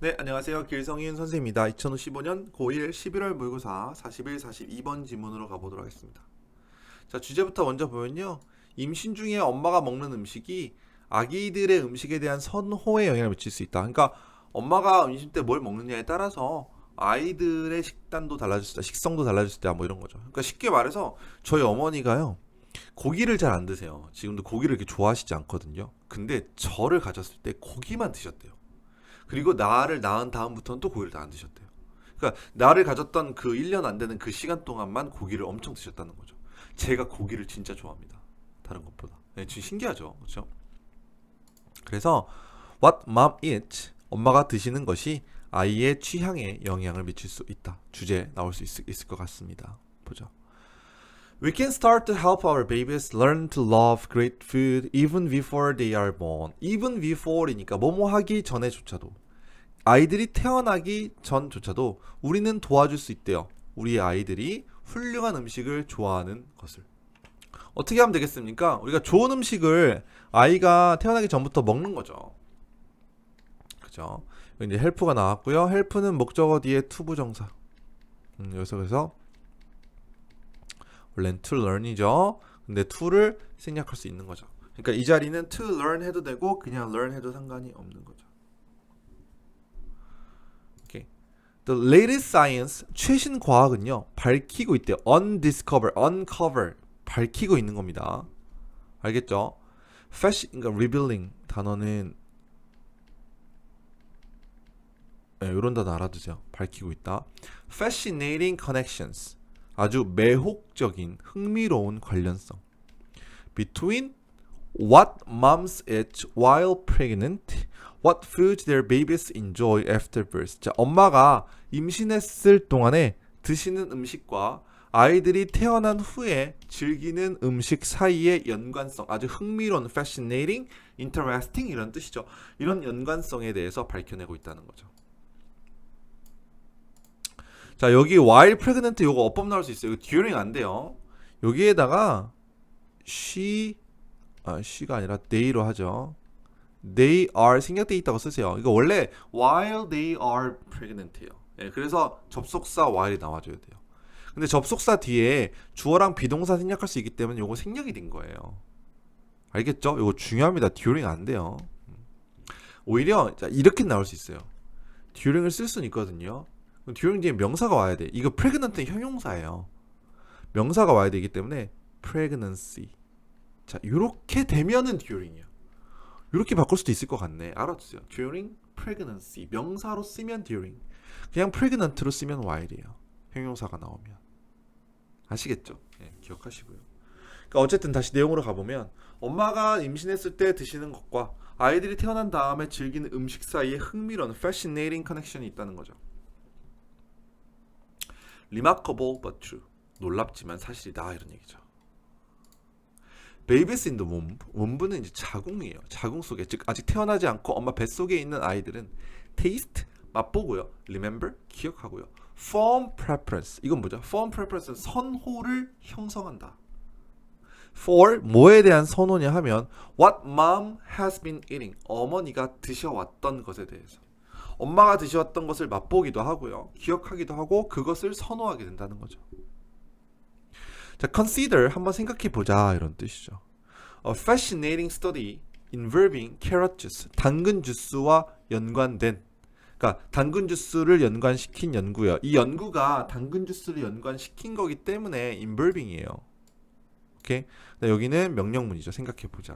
네, 안녕하세요. 길성인 선생입니다. 2015년 고1 11월 모의고사 41, 42번 지문으로 가보도록 하겠습니다. 자, 주제부터 먼저 보면요. 임신 중에 엄마가 먹는 음식이 아기들의 음식에 대한 선호에 영향을 미칠 수 있다. 그러니까 엄마가 임신 때 뭘 먹느냐에 따라서 아이들의 식단도 달라질 수 있다. 식성도 달라질 수 있다. 뭐 이런 거죠. 그러니까 쉽게 말해서 저희 어머니가요. 고기를 잘 안 드세요. 지금도 고기를 이렇게 좋아하시지 않거든요. 근데 저를 가졌을 때 고기만 드셨대요. 그리고 나를 낳은 다음부터는 또 고기를 다 안 드셨대요. 그러니까 나를 가졌던 그 1년 안 되는 그 시간 동안만 고기를 엄청 드셨다는 거죠. 제가 고기를 진짜 좋아합니다. 다른 것보다. 네, 진짜 신기하죠. 그렇죠? 그래서 what mom eats 엄마가 드시는 것이 아이의 취향에 영향을 미칠 수 있다. 주제 나올 수 있, 있을 것 같습니다. 보죠. We can start to help our babies learn to love great food even before they are born. even before이니까 뭐뭐 하기 전에조차도 아이들이 태어나기 전조차도 우리는 도와줄 수 있대요. 우리 아이들이 훌륭한 음식을 좋아하는 것을. 어떻게 하면 되겠습니까? 우리가 좋은 음식을 아이가 태어나기 전부터 먹는 거죠. 그죠? 이제 헬프가 나왔고요. 헬프는 목적어 뒤에 투부정사. 음, 여기서 그래서 원래는 to learn이죠. 근데 to를 생략할 수 있는 거죠. 그러니까 이 자리는 to learn 해도 되고 그냥 learn 해도 상관이 없는 거죠. 오케이. The latest science 최신 과학은요 밝히고 있대요. undiscover, uncover 밝히고 있는 겁니다. 알겠죠? fashion, 그러니까 revealing 단어는 네, 이런 단어 알아두세요. 밝히고 있다. fascinating connections 아주 매혹적인 흥미로운 관련성 between what moms eat while pregnant, what food their babies enjoy after birth. 자, 엄마가 임신했을 동안에 드시는 음식과 아이들이 태어난 후에 즐기는 음식 사이의 연관성, 아주 흥미로운, fascinating, interesting 이런 뜻이죠. 이런 연관성에 대해서 밝혀내고 있다는 거죠. 자 여기 while pregnant 요거 어법 나올 수 있어요. 이거 during 안 돼요. 여기에다가 she 아 she가 아니라 they로 하죠. They are 생략돼 있다고 쓰세요. 이거 원래 while they are pregnant예요. 예, 그래서 접속사 while이 나와줘야 돼요. 근데 접속사 뒤에 주어랑 비동사 생략할 수 있기 때문에 요거 생략이 된 거예요. 알겠죠? 요거 중요합니다. during 안 돼요. 오히려 자, 이렇게 나올 수 있어요. during을 쓸 수는 있거든요. During 뒤에 명사가 와야 돼. 이거 pregnant는 형용사예요. 명사가 와야 되기 때문에 pregnancy. 자, 이렇게 되면은 during이야. 이렇게 바꿀 수도 있을 것 같네. 알아두세요. during pregnancy. 명사로 쓰면 during. 그냥 pregnant로 쓰면 while이에요. 형용사가 나오면. 아시겠죠? 네, 기억하시고요. 그러니까 어쨌든 다시 내용으로 가보면 엄마가 임신했을 때 드시는 것과 아이들이 태어난 다음에 즐기는 음식 사이에 흥미로운 fascinating connection이 있다는 거죠. Remarkable but true. 놀랍지만 사실이다 이런 얘기죠. In the womb. womb,는 이제 자궁이에요. 자궁 속에 즉 아직 태어나지 않고 엄마 뱃속에 있는 아이들은 taste 맛보고요. remember 기억하고요. form preference. 이건 뭐죠? form preference는 선호를 형성한다. for 뭐에 대한 선호냐 하면 what mom has been eating. 어머니가 드셔왔던 것에 대해서. 엄마가 드셔왔던 것을 맛보기도 하고요. 기억하기도 하고 그것을 선호하게 된다는 거죠. 자, consider 한번 생각해 보자 이런 뜻이죠. A fascinating study involving carrot juice, 당근 주스와 연관된 그러니까 당근 주스를 연관시킨 연구요. 이 연구가 당근 주스를 연관시킨 거기 때문에 involving이에요. 오케이? 여기는 명령문이죠. 생각해 보자.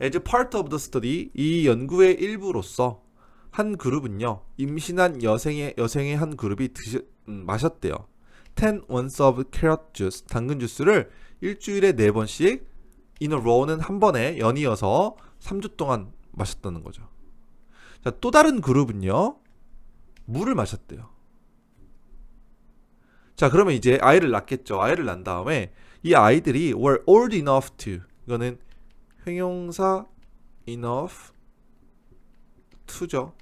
As part of the study, 이 연구의 일부로서 한 그룹은요 임신한 여생의 여생의 한 그룹이 드시, 음, 마셨대요. 10 ounces of carrot juice 당근 주스를 일주일에 네 번씩 in a row는 한 번에 연이어서 3주 동안 마셨다는 거죠. 자, 또 다른 그룹은요 물을 마셨대요. 자, 그러면 이제 아이를 낳겠죠. 아이를 낳은 다음에 이 아이들이 were old enough to 이거는 형용사 enough to죠.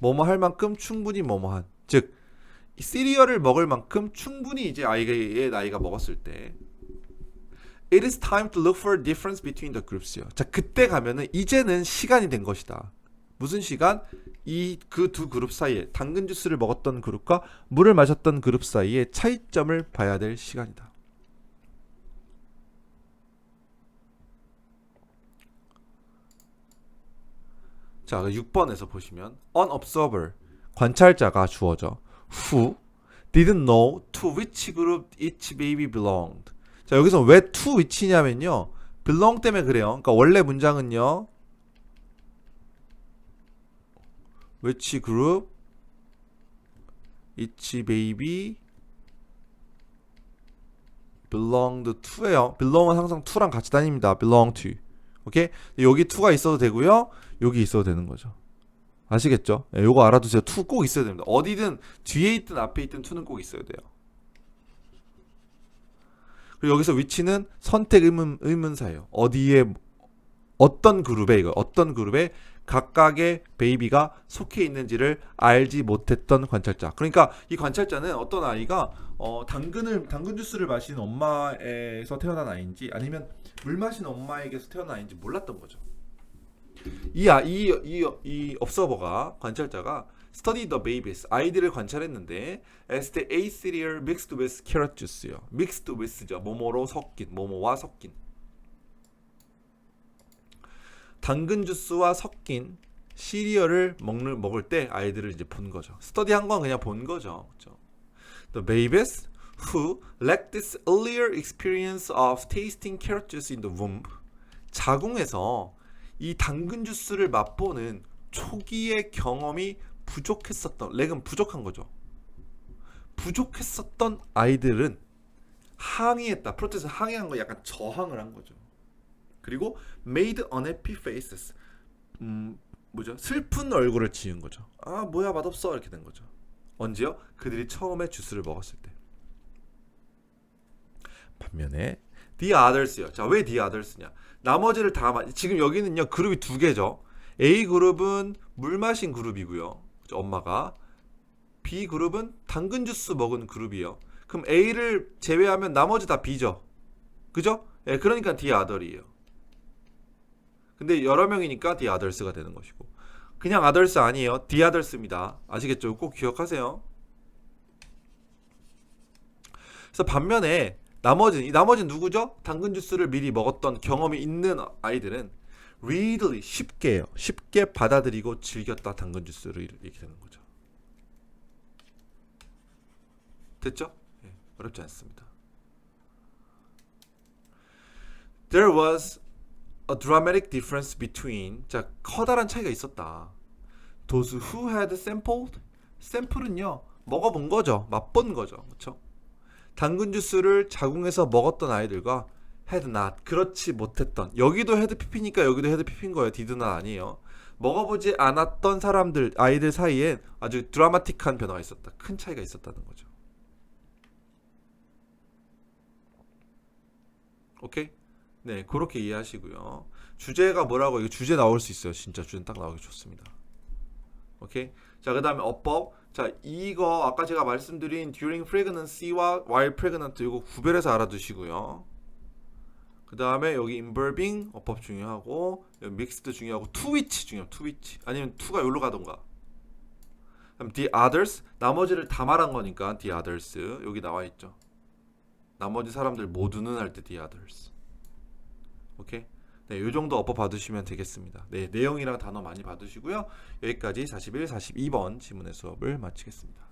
뭐뭐 할 만큼 충분히 뭐뭐한. 즉 시리얼을 먹을 만큼 충분히 이제 아이의 나이가 먹었을 때 It is time to look for a difference between the groups요. 자, 그때 가면은 이제는 시간이 된 것이다. 무슨 시간? 이 그 두 그룹 사이에 당근 주스를 먹었던 그룹과 물을 마셨던 그룹 사이에 차이점을 봐야 될 시간이다. 자, 6번에서 보시면 an observer 관찰자가 주어져 who didn't know to which group each baby belonged. 자, 여기서 왜 to which냐면요. belong 때문에 그래요. 그러니까 원래 문장은요. which group each baby belonged to예요. belong은 항상 to랑 같이 다닙니다. belong to. 오케이? 여기 to가 있어도 되고요. 여기 있어도 되는 거죠. 아시겠죠? 예, 요거 알아두세요. to 꼭 있어야 됩니다. 어디든 뒤에 있든 앞에 있든 to는 꼭 있어야 돼요. 그리고 여기서 위치는 선택 의문, 의문사예요. 어디에 어떤 그룹에 이거 어떤 그룹에 각각의 베이비가 속해 있는지를 알지 못했던 관찰자. 그러니까 이 관찰자는 어떤 아이가 어, 당근을 당근 주스를 마시는 엄마에서 태어난 아이인지 아니면 물 마시는 엄마에게서 아이인지 몰랐던 거죠. 이 아, 이, 이, 이 observer가 관찰자가 study the babies 아이들을 관찰했는데 as the a cereal mixed with carrot juice요. mixed with죠. 뭐뭐로 섞인 뭐뭐와 섞인 당근 주스와 섞인 시리얼을 먹는 먹을 때 아이들을 이제 본 거죠. 스터디 한 건 그냥 본 거죠. 그렇죠? The babies who lacked this earlier experience of tasting carrot juice in the womb 자궁에서 이 당근 주스를 맛보는 초기의 경험이 부족했었던 렉은 부족한 거죠. 부족했었던 아이들은 항의했다. 프로테스 항의한 거 약간 저항을 한 거죠. 그리고 made unhappy faces. 음, 뭐죠? 슬픈 얼굴을 지은 거죠. 아, 뭐야 맛없어 이렇게 된 거죠. 언제요? 그들이 처음에 주스를 먹었을 때. 반면에 the others요. 자, 왜 the others냐? 나머지를 다 마, 지금 여기는요 그룹이 두 개죠. A 그룹은 물 마신 그룹이고요. 엄마가 B 그룹은 당근 주스 먹은 그룹이요. 그럼 A를 제외하면 나머지 다 B죠. 그죠? 예, 그러니까 the other이에요. 근데 여러 명이니까 the others가 되는 것이고 그냥 others 아니에요. the others입니다. 아시겠죠? 꼭 기억하세요. 그래서 반면에 나머지는 이 나머지는 누구죠? 당근 주스를 미리 먹었던 경험이 있는 아이들은 readily 쉽게요. 쉽게 받아들이고 즐겼다 당근 주스를 이렇게 되는 거죠. 됐죠? 예, 어렵지 않습니다. There was a dramatic difference between 자 커다란 차이가 있었다. Those who had sampled 샘플은요 먹어본 거죠, 맛본 거죠, 그렇죠? 당근 주스를 자궁에서 먹었던 아이들과 not 그렇지 못했던 여기도 pp니까 여기도 pp인 거예요. not 아니에요. 먹어보지 않았던 사람들 아이들 사이에 아주 드라마틱한 변화가 있었다. 큰 차이가 있었다는 거죠. 오케이? 네, 그렇게 이해하시고요. 주제가 뭐라고 이거 주제 나올 수 있어요. 진짜 주제 딱 나오기 좋습니다. 오케이? 자, 그다음에 어법. 자, 이거 아까 제가 말씀드린 during pregnancy와 while pregnant 이거 구별해서 알아두시고요. 그다음에 여기 involving 어법 중요하고 여기 mixed 중요하고 to which 중요해요. to which. 아니면 to가 여기로 가던가. 그럼 the others 나머지를 다 말한 거니까 the others 여기 나와 있죠. 나머지 사람들 모두는 할 때 the others. 오케이? 네, 요 정도 어법 받으시면 되겠습니다. 네, 내용이랑 단어 많이 받으시고요. 여기까지 41, 42번 지문의 수업을 마치겠습니다.